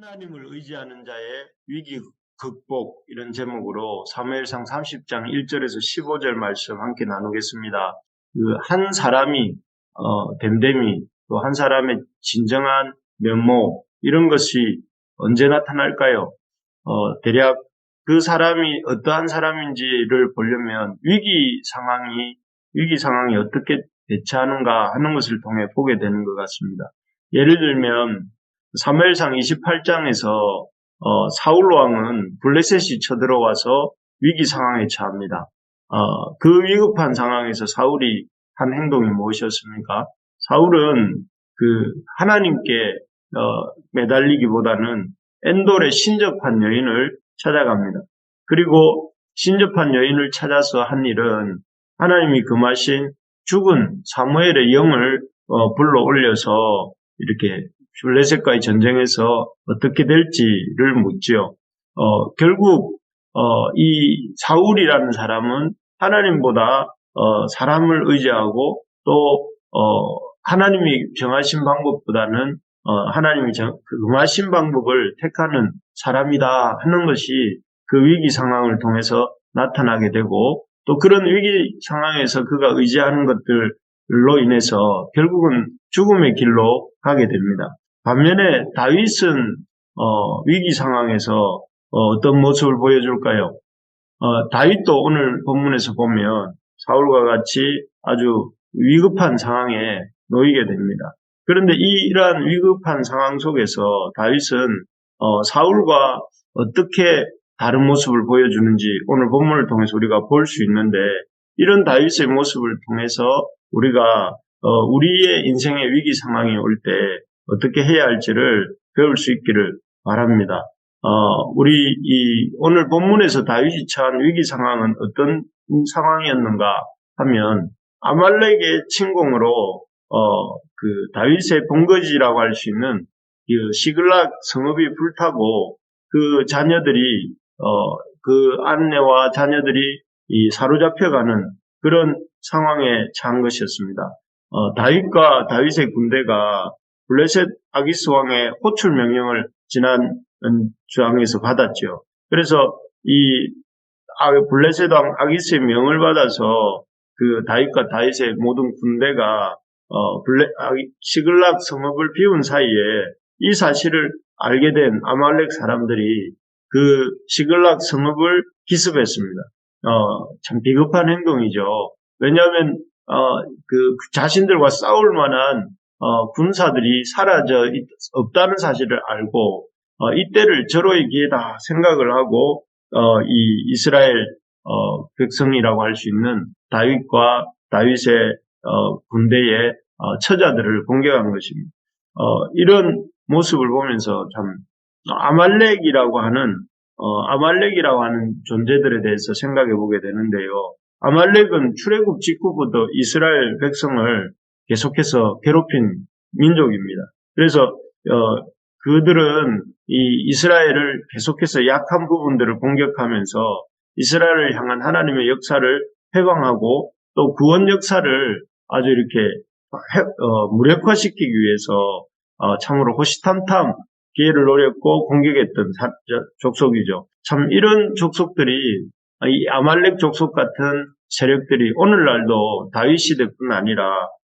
하나님을 의지하는 자의 위기 극복 이런 제목으로 사무엘상 30장 1절에서 15절 말씀 함께 나누겠습니다. 그 한 사람이 어, 됨됨이 또 한 사람의 진정한 면모 이런 것이 언제 나타날까요? 어, 대략 그 사람이 어떠한 사람인지를 보려면 위기 상황이 위기 상황이 어떻게 대처하는가 하는 것을 통해 보게 되는 것 같습니다. 예를 들면 사무엘상 28장에서 어, 사울 왕은 블레셋이 쳐들어와서 위기 상황에 처합니다. 어, 그 위급한 상황에서 사울이 한 행동이 무엇이었습니까? 사울은 그 하나님께 어, 매달리기보다는 엔돌의 신접한 여인을 찾아갑니다. 그리고 신접한 여인을 찾아서 한 일은 하나님이 금하신 죽은 사무엘의 영을 어, 불러 올려서 이렇게 블레셋과의 전쟁에서 어떻게 될지를 묻지요. 어, 결국 어, 이 사울이라는 사람은 하나님보다 어, 사람을 의지하고 또 어, 하나님이 정하신 방법보다는 어, 하나님이 정, 금하신 방법을 택하는 사람이다 하는 것이 그 위기 상황을 통해서 나타나게 되고 또 그런 위기 상황에서 그가 의지하는 것들로 인해서 결국은 죽음의 길로 가게 됩니다. 반면에 다윗은 어, 위기 상황에서 어, 떤 모습을 보여줄까요? 어, 다윗도 오늘 본문에서 보면 사울과 같이 아주 위급한 상황에 놓이게 됩니다. 그런데 이러한 위급한 상황 속에서 다윗은 어, 사울과 어떻게 다른 모습을 보여주는지 오늘 본문을 통해서 우리가 볼 수 있는데 이런 다윗의 모습을 통해서 우리가 어, 우리의 인생의 위기 상황이 올 때 어떻게 해야 할지를 배울 수 있기를 바랍니다. 어, 우리 이 오늘 본문에서 다윗이 처한 위기 상황은 어떤 상황이었는가 하면 아말렉의 침공으로 어, 그 다윗의 본거지라고 할 수 있는 그 시글락 성읍이 불타고 그 자녀들이 어, 그 아내와 자녀들이 이 사로잡혀가는 그런 상황에 처한 것이었습니다. 어, 다윗과 다윗의 군대가 블레셋 아기스 왕의 호출 명령을 지난 주항에서 받았죠. 그래서 이 아, 블레셋 왕 아기스의 명을 받아서 그 다윗과 다윗의 모든 군대가 어, 블레, 시글락 성읍을 비운 사이에 이 사실을 알게 된 아말렉 사람들이 그 시글락 성읍을 기습했습니다. 어, 참 비겁한 행동이죠. 왜냐하면 어, 그 자신들과 싸울 만한 어, 군사들이 사라져 없다는 사실을 알고 어, 이때를 절호의 기회다 생각을 하고 어, 이 이스라엘 어, 백성이라고 할 수 있는 다윗과 다윗의 어, 군대의 어, 처자들을 공격한 것입니다. 이런 모습을 보면서 참 아말렉이라고 하는 아말렉이라고 하는 존재들에 대해서 생각해 보게 되는데요. 아말렉은 출애굽 직후부터 이스라엘 백성을 계속해서 괴롭힌 민족입니다. 그래서 어, 그들은 이 이스라엘을 계속해서 약한 부분들을 공격하면서 이스라엘을 향한 하나님의 역사를 해방하고 또 구원 역사를 아주 이렇게 해, 어, 무력화시키기 위해서 어, 참으로 호시탐탐 기회를 노렸고 공격했던 사, 족속이죠. 참 이런 족속들이 이 아말렉 족속 같은 세력들이 오늘날도 다윗 시대뿐 아니라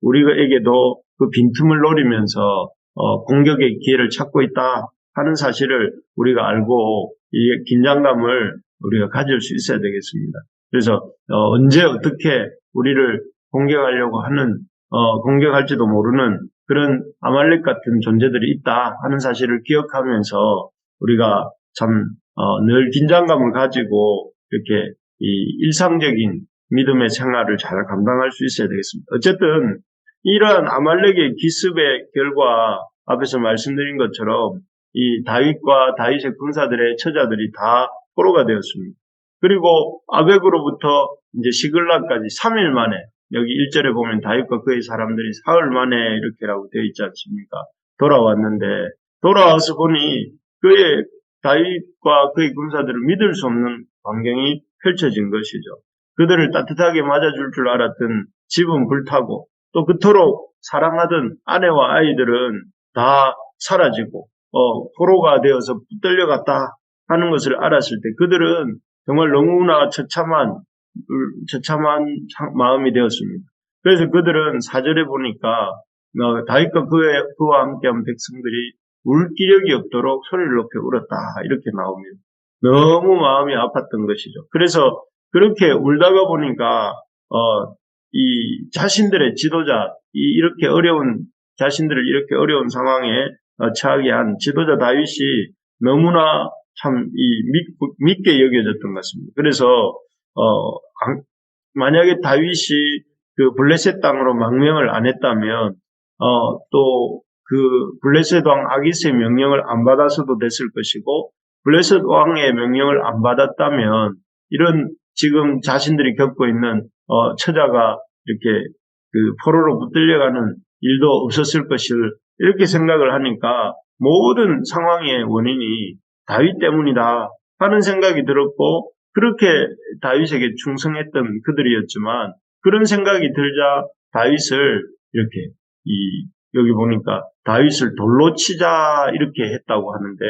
우리에게도 그 빈틈을 노리면서 어, 공격의 기회를 찾고 있다 하는 사실을 우리가 알고 이 긴장감을 우리가 가질 수 있어야 되겠습니다. 그래서 어, 언제 어떻게 우리를 공격하려고 하는 어, 공격할지도 모르는 그런 아말렉 같은 존재들이 있다 하는 사실을 기억하면서 우리가 참늘 어, 긴장감을 가지고 이렇게 이 일상적인 믿음의 생활을 잘 감당할 수 있어야 되겠습니다. 어쨌든 이러한 아말렉의 기습의 결과 앞에서 말씀드린 것처럼 이 다윗과 다윗의 군사들의 처자들이 다 포로가 되었습니다. 그리고 아벡으로부터 이제 시글락까지 3일 만에 여기 1절에 보면 다윗과 그의 사람들이 사흘 만에 이렇게라고 되어 있지 않습니까? 돌아왔는데 돌아와서 보니 그의 다윗과 그의 군사들을 믿을 수 없는 광경이 펼쳐진 것이죠. 그들을 따뜻하게 맞아줄 줄 알았던 집은 불타고 또 그토록 사랑하던 아내와 아이들은 다 사라지고 어, 포로가 되어서 붙들려 갔다 하는 것을 알았을 때 그들은 정말 너무나 처참한 처참한 상- 마음이 되었습니다. 그래서 그들은 사절에 보니까 어, 다윗과 그의, 그와 함께한 백성들이 울 기력이 없도록 소리를 높여 울었다 이렇게 나옵니다. 너무 마음이 아팠던 것이죠. 그래서 그렇게 울다가 보니까 어, 이 자신들의 지도자 이 이렇게 어려운 자신들을 이렇게 어려운 상황에 어, 처하게 한 지도자 다윗이 너무나 참 이 믿게 여겨졌던 것 같습니다. 그래서 어, 안- 만약에 다윗이 그 블레셋 땅으로 망명을 안 했다면 어, 또 그 블레셋 왕 아기스의 명령을 안 받아서도 됐을 것이고 블레셋 왕의 명령을 안 받았다면 이런 지금 자신들이 겪고 있는 어, 처자가 이렇게 그 포로로 붙들려가는 일도 없었을 것을 이렇게 생각을 하니까 모든 상황의 원인이 다윗 때문이다 하는 생각이 들었고 그렇게 다윗에게 충성했던 그들이었지만 그런 생각이 들자 다윗을 이렇게 이 여기 보니까 다윗을 돌로 치자 이렇게 했다고 하는데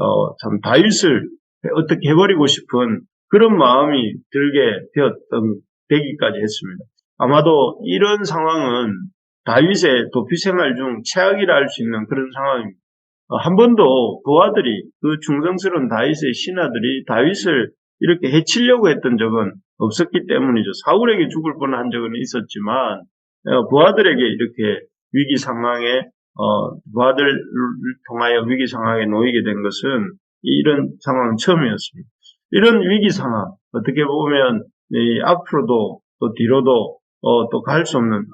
어, 참 다윗을 어떻게 해버리고 싶은 그런 마음이 들게 되었던 되기까지 했습니다. 아마도 이런 상황은 다윗의 도피 생활 중 최악이라 할 수 있는 그런 상황입니다. 어, 한 번도 부하들이 그 충성스러운 다윗의 신하들이 다윗을 이렇게 해치려고 했던 적은 없었기 때문이죠. 사울에게 죽을 뻔한 적은 있었지만 어, 부하들에게 이렇게 위기 상황에 어, 부하들을 통하여 위기 상황에 놓이게 된 것은 이런 상황은 처음이었습니다. 이런 위기 상황 어떻게 보면 이 앞으로도 또 뒤로도 어, 또 갈 수 없는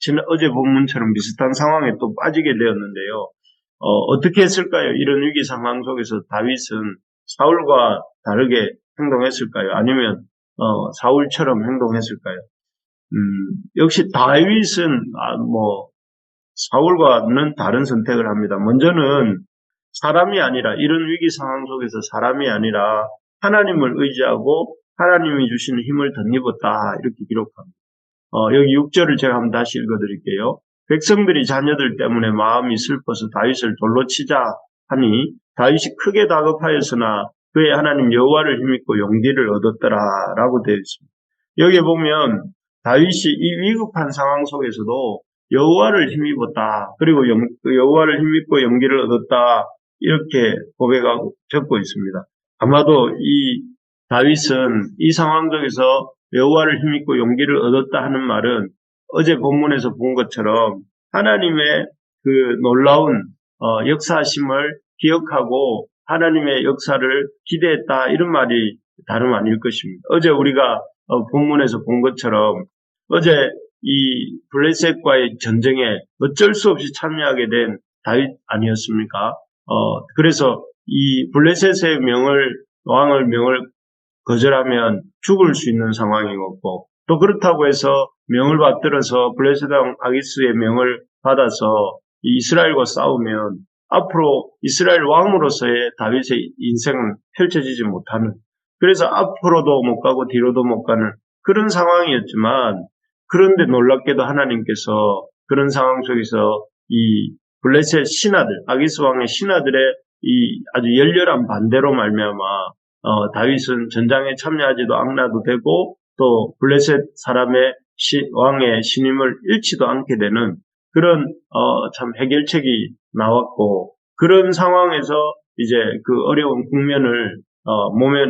지난 어제 본문처럼 비슷한 상황에 또 빠지게 되었는데요. 어, 떻게 했을까요? 이런 위기 상황 속에서 다윗은 사울과 다르게 행동했을까요? 아니면 어, 사울처럼 행동했을까요? 음, 역시 다윗은 아, 뭐 사울과는 다른 선택을 합니다. 먼저는 사람이 아니라 이런 위기 상황 속에서 사람이 아니라 하나님을 의지하고 하나님이 주시는 힘을 덧입었다 이렇게 기록합니다. 어, 여기 6절을 제가 한번 다시 읽어드릴게요. 백성들이 자녀들 때문에 마음이 슬퍼서 다윗을 돌로 치자 하니 다윗이 크게 다급하였으나 그의 하나님 여호와를 힘입고 용기를 얻었더라라고 되어 있습니다. 여기 보면 다윗이 이 위급한 상황 속에서도 여호와를 힘입었다. 그리고 여호와를 힘입고 용기를 얻었다. 이렇게 고백하고 적고 있습니다. 아마도 이 다윗은 이 상황 속에서 여호와를 힘입고 용기를 얻었다 하는 말은 어제 본문에서 본 것처럼 하나님의 그 놀라운 어, 역사심을 기억하고 하나님의 역사를 기대했다 이런 말이 다름 아닐 것입니다. 어제 우리가 어, 본문에서 본 것처럼 어제 이 블레셋과의 전쟁에 어쩔 수 없이 참여하게 된 다윗 아니었습니까? 어, 그래서 이 블레셋의 명을 왕을 명을 거절하면 죽을 수 있는 상황이었고 또 그렇다고 해서 명을 받들어서 블레셋 왕 아기스의 명을 받아서 이스라엘과 싸우면 앞으로 이스라엘 왕으로서의 다윗의 인생은 펼쳐지지 못하는 그래서 앞으로도 못 가고 뒤로도 못 가는 그런 상황이었지만 그런데 놀랍게도 하나님께서 그런 상황 속에서 이 블레셋 신하들 아기스 왕의 신하들의 이 아주 열렬한 반대로 말미암아 어, 다윗은 전장에 참여하지도 않나도 되고 또 블레셋 사람의 시, 왕의 신임을 잃지도 않게 되는 그런 어, 참 해결책이 나왔고 그런 상황에서 이제 그 어려운 국면을 어, 몸에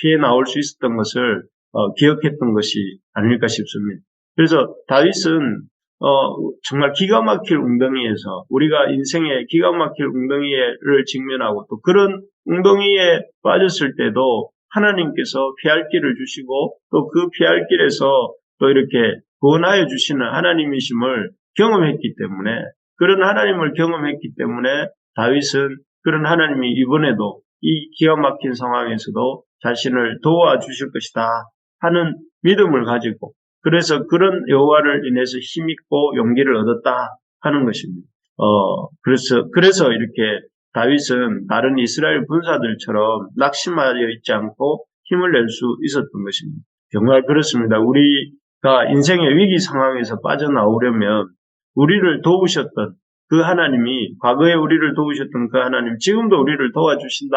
피해 나올 수 있었던 것을 어, 기억했던 것이 아닐까 싶습니다. 그래서 다윗은 어, 정말 기가 막힐 웅덩이에서 우리가 인생의 기가 막힐 웅덩이를 직면하고 또 그런 웅덩이에 빠졌을 때도 하나님께서 피할 길을 주시고 또 그 피할 길에서 또 이렇게 구원하여 주시는 하나님이심을 경험했기 때문에 그런 하나님을 경험했기 때문에 다윗은 그런 하나님이 이번에도 이 기가 막힌 상황에서도 자신을 도와주실 것이다 하는 믿음을 가지고 그래서 그런 여호와를 인해서 힘있고 용기를 얻었다 하는 것입니다. 어, 그래서, 그래서 이렇게 다윗은 다른 이스라엘 군사들처럼 낙심하여 있지 않고 힘을 낼 수 있었던 것입니다. 정말 그렇습니다. 우리가 인생의 위기 상황에서 빠져나오려면 우리를 도우셨던 그 하나님이 과거에 우리를 도우셨던 그 하나님, 지금도 우리를 도와주신다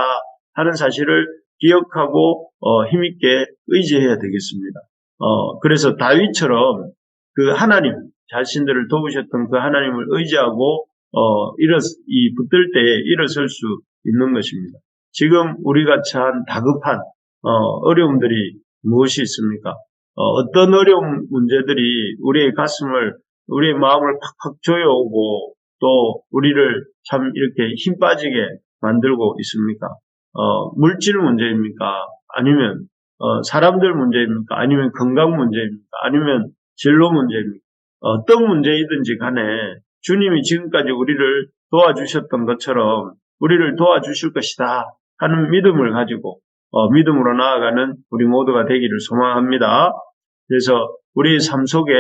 하는 사실을 기억하고 어, 힘있게 의지해야 되겠습니다. 어, 그래서 다윗처럼 그 하나님 자신들을 도우셨던 그 하나님을 의지하고 어, 일어 이 붙들 때에 일어설 수 있는 것입니다. 지금 우리가 처한 다급한 어, 어려움들이 무엇이 있습니까? 어, 떤 어려운 문제들이 우리의 가슴을 우리의 마음을 팍팍 조여오고 또 우리를 참 이렇게 힘 빠지게 만들고 있습니까? 어, 물질 문제입니까? 아니면 어, 사람들 문제입니까? 아니면 건강 문제입니까? 아니면 진로 문제입니까? 어떤 문제이든지 간에 주님이 지금까지 우리를 도와주셨던 것처럼 우리를 도와주실 것이다 하는 믿음을 가지고 어, 믿음으로 나아가는 우리 모두가 되기를 소망합니다. 그래서 우리 삶 속에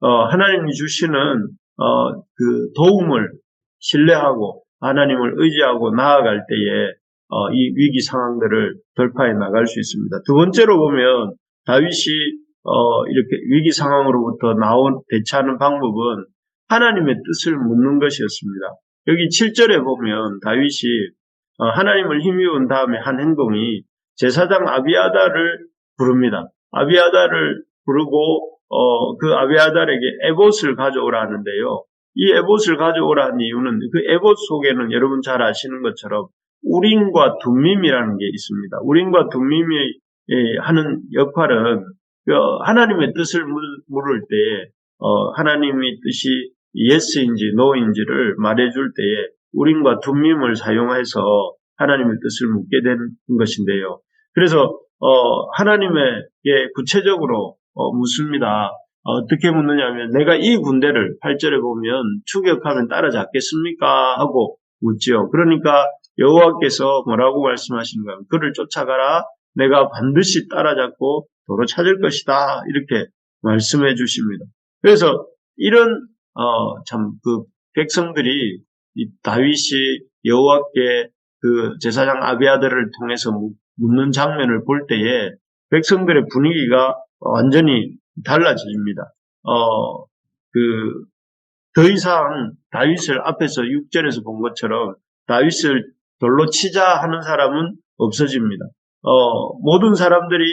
어, 하나님이 주시는 어, 그 도움을 신뢰하고 하나님을 의지하고 나아갈 때에 어, 이 위기 상황들을 돌파해 나갈 수 있습니다. 두 번째로 보면 다윗이 어, 이렇게 위기 상황으로부터 나온 대처하는 방법은 하나님의 뜻을 묻는 것이었습니다. 여기 7절에 보면 다윗이 어, 하나님을 힘입은 다음에 한 행동이 제사장 아비아다를 부릅니다. 아비아다를 부르고 어, 그 아비아달에게 에봇을 가져오라 하는데요. 이 에봇을 가져오라 는 이유는 그 에봇 속에는 여러분 잘 아시는 것처럼 우림과 둠밈이라는 게 있습니다. 우림과 둠밈이 예, 하는 역할은 그 하나님의 뜻을 물을 때 어, 하나님의 뜻이 예스인지 노인지를 말해줄 때에 우림과 둠밈을 사용해서 하나님의 뜻을 묻게 된 것인데요. 그래서 어, 하나님에게 구체적으로 어, 묻습니다. 어떻게 묻느냐면 내가 이 군대를 8절에 보면 추격하면 따라잡겠습니까? 하고 묻지요. 그러니까 여호와께서 뭐라고 말씀하시는가? 그를 쫓아가라. 내가 반드시 따라잡고 도로 찾을 것이다. 이렇게 말씀해 주십니다. 그래서 이런 어, 참 그 백성들이 다윗이 여호와께 그 제사장 아비아들을 통해서 묻는 장면을 볼 때에 백성들의 분위기가 완전히 달라집니다. 어, 그, 더 이상 다윗을 앞에서 6절에서 본 것처럼 다윗을 돌로 치자 하는 사람은 없어집니다. 어, 모든 사람들이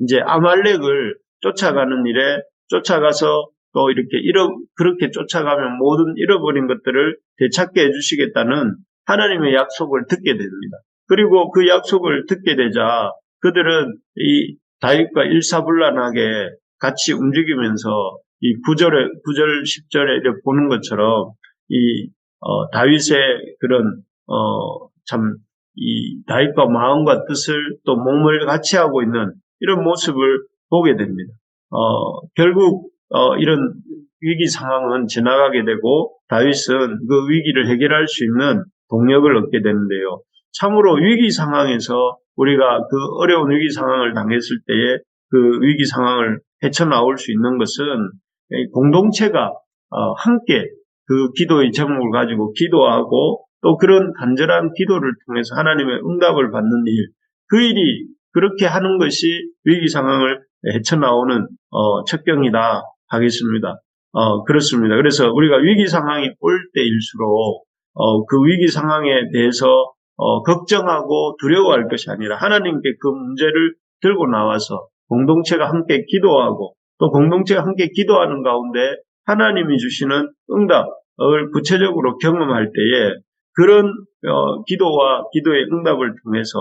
이제 아말렉을 쫓아가는 일에 쫓아가서 또 이렇게 잃어, 그렇게 쫓아가면 모든 잃어버린 것들을 되찾게 해주시겠다는 하나님의 약속을 듣게 됩니다. 그리고 그 약속을 듣게 되자 그들은 이 다윗과 일사불란하게 같이 움직이면서 이 9절에, 9절, 10절에 이렇게 보는 것처럼 이, 어, 다윗의 그런, 어, 참, 이 다윗과 마음과 뜻을 또 몸을 같이 하고 있는 이런 모습을 보게 됩니다. 어, 결국, 어, 이런 위기 상황은 지나가게 되고 다윗은 그 위기를 해결할 수 있는 동력을 얻게 되는데요. 참으로 위기 상황에서 우리가 그 어려운 위기 상황을 당했을 때에 그 위기 상황을 헤쳐나올 수 있는 것은 공동체가 어, 함께 그 기도의 제목을 가지고 기도하고 또 그런 간절한 기도를 통해서 하나님의 응답을 받는 일, 그 일이 그렇게 하는 것이 위기 상황을 헤쳐나오는 어, 척경이다 하겠습니다. 어, 그렇습니다. 그래서 우리가 위기 상황이 올 때일수록 어, 그 위기 상황에 대해서 어, 걱정하고 두려워할 것이 아니라 하나님께 그 문제를 들고 나와서 공동체가 함께 기도하고 또 공동체가 함께 기도하는 가운데 하나님이 주시는 응답을 구체적으로 경험할 때에 그런 어, 기도와 기도의 응답을 통해서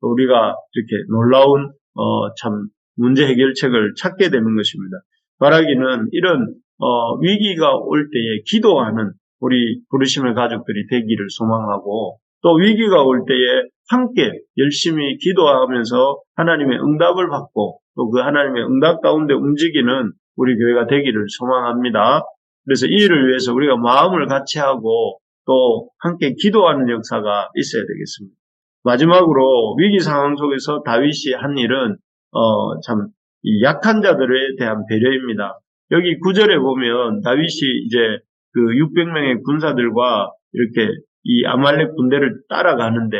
우리가 이렇게 놀라운 어, 참 문제 해결책을 찾게 되는 것입니다. 바라기는 이런 어, 위기가 올 때에 기도하는 우리 부르심의 가족들이 되기를 소망하고 또 위기가 올 때에 함께 열심히 기도하면서 하나님의 응답을 받고 또 그 하나님의 응답 가운데 움직이는 우리 교회가 되기를 소망합니다. 그래서 이 일을 위해서 우리가 마음을 같이 하고 또 함께 기도하는 역사가 있어야 되겠습니다. 마지막으로 위기 상황 속에서 다윗이 한 일은 어, 참 약한 자들에 대한 배려입니다. 여기 구절에 보면 다윗이 이제 그 600명의 군사들과 이렇게 이 아말렉 군대를 따라가는데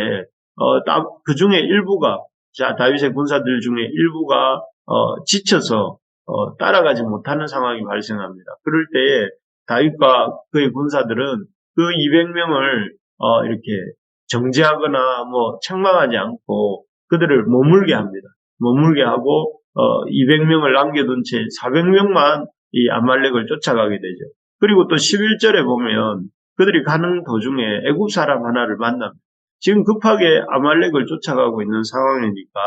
어, 그 중에 일부가 자 다윗의 군사들 중에 일부가 어, 지쳐서 어, 따라가지 못하는 상황이 발생합니다. 그럴 때에 다윗과 그의 군사들은 그그 200명을 어, 이렇게 정지하거나 뭐 책망하지 않고 그들을 머물게 합니다. 머물게 하고 어, 200명을 남겨둔 채 400명만 이 아말렉을 쫓아가게 되죠. 그리고 또 11절에 보면 그들이 가는 도중에 애굽 사람 하나를 만납니다. 지금 급하게 아말렉을 쫓아가고 있는 상황이니까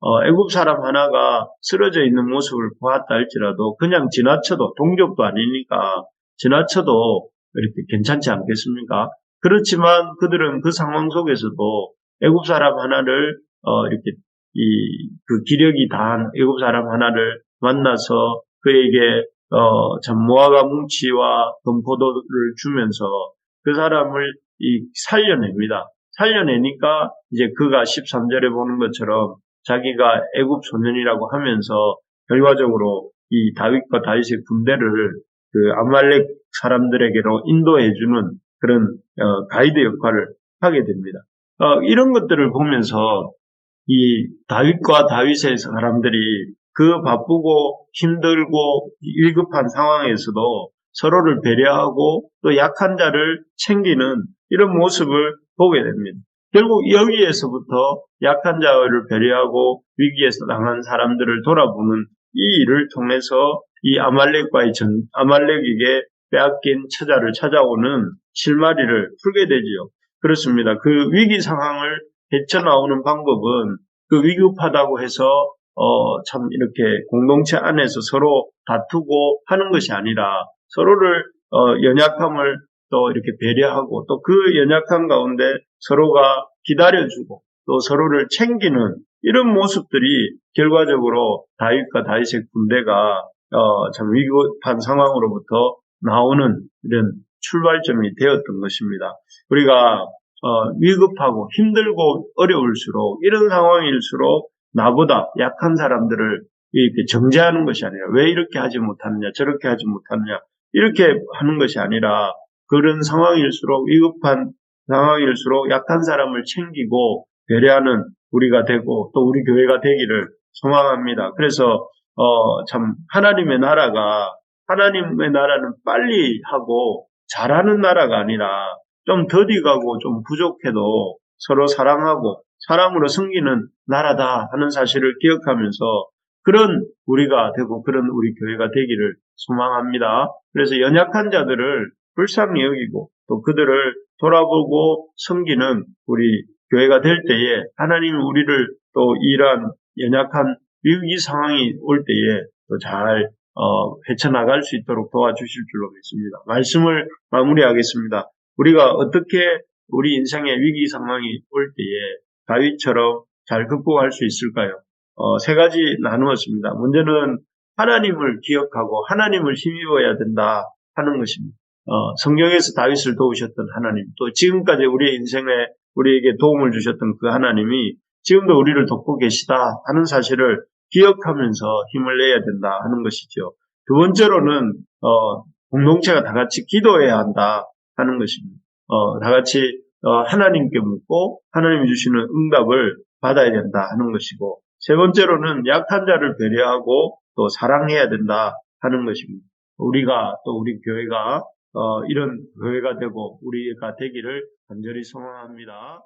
어, 애굽 사람 하나가 쓰러져 있는 모습을 보았다 할지라도 그냥 지나쳐도 동족도 아니니까 지나쳐도 이렇게 괜찮지 않겠습니까? 그렇지만 그들은 그 상황 속에서도 애굽 사람 하나를 어, 이렇게 이 그 기력이 다한 애굽 사람 하나를 만나서 그에게 어, 참 무화과 뭉치와 금포도를 주면서 그 사람을 이 살려냅니다. 살려내니까 이제 그가 13절에 보는 것처럼 자기가 애굽 소년이라고 하면서 결과적으로 이 다윗과 다윗의 군대를 그 아말렉 사람들에게로 인도해주는 그런 어, 가이드 역할을 하게 됩니다. 어, 이런 것들을 보면서 이 다윗과 다윗의 사람들이 그 바쁘고 힘들고 일급한 상황에서도 서로를 배려하고 또 약한 자를 챙기는 이런 모습을 보게 됩니다. 결국 여기에서부터 약한 자를 배려하고 위기에서 당한 사람들을 돌아보는 이 일을 통해서 이 아말렉과의 전, 아말렉에게 빼앗긴 처자를 찾아오는 실마리를 풀게 되지요. 그렇습니다. 그 위기 상황을 헤쳐나오는 방법은 그 위급하다고 해서 어, 참 이렇게 공동체 안에서 서로 다투고 하는 것이 아니라 서로를 어, 연약함을 또 이렇게 배려하고 또 그 연약함 가운데 서로가 기다려주고 또 서로를 챙기는 이런 모습들이 결과적으로 다윗과 다윗의 군대가 어, 참 위급한 상황으로부터 나오는 이런 출발점이 되었던 것입니다. 우리가 어, 위급하고 힘들고 어려울수록 이런 상황일수록 나보다 약한 사람들을 이렇게 정죄하는 것이 아니라 왜 이렇게 하지 못하느냐 저렇게 하지 못하느냐 이렇게 하는 것이 아니라 그런 상황일수록 위급한 상황일수록 약한 사람을 챙기고 배려하는 우리가 되고 또 우리 교회가 되기를 소망합니다. 그래서 어, 참 하나님의 나라가 하나님의 나라는 빨리 하고 잘하는 나라가 아니라 좀 더디 가고 좀 부족해도 서로 사랑하고 사랑으로 섬기는 나라다 하는 사실을 기억하면서 그런 우리가 되고 그런 우리 교회가 되기를 소망합니다. 그래서 연약한 자들을 불쌍히 여기고 또 그들을 돌아보고 섬기는 우리 교회가 될 때에 하나님 우리를 또 이러한 연약한 위기 상황이 올 때에 또잘 어, 헤쳐나갈 수 있도록 도와주실 줄로 믿습니다. 말씀을 마무리하겠습니다. 우리가 어떻게 우리 인생의 위기 상황이 올 때에 다윗처럼 잘 극복할 수 있을까요? 어, 세 가지 나누었습니다. 문제는 하나님을 기억하고 하나님을 힘입어야 된다 하는 것입니다. 어, 성경에서 다윗을 도우셨던 하나님, 또 지금까지 우리의 인생에 우리에게 도움을 주셨던 그 하나님이 지금도 우리를 돕고 계시다 하는 사실을 기억하면서 힘을 내야 된다 하는 것이죠. 두 번째로는 어, 공동체가 다 같이 기도해야 한다 하는 것입니다. 어, 다 같이 어, 하나님께 묻고 하나님이 주시는 응답을 받아야 된다 하는 것이고 세 번째로는 약한 자를 배려하고 또 사랑해야 된다 하는 것입니다. 우리가 또 우리 교회가 어, 이런 교회가 되고 우리가 되기를 간절히 소망합니다.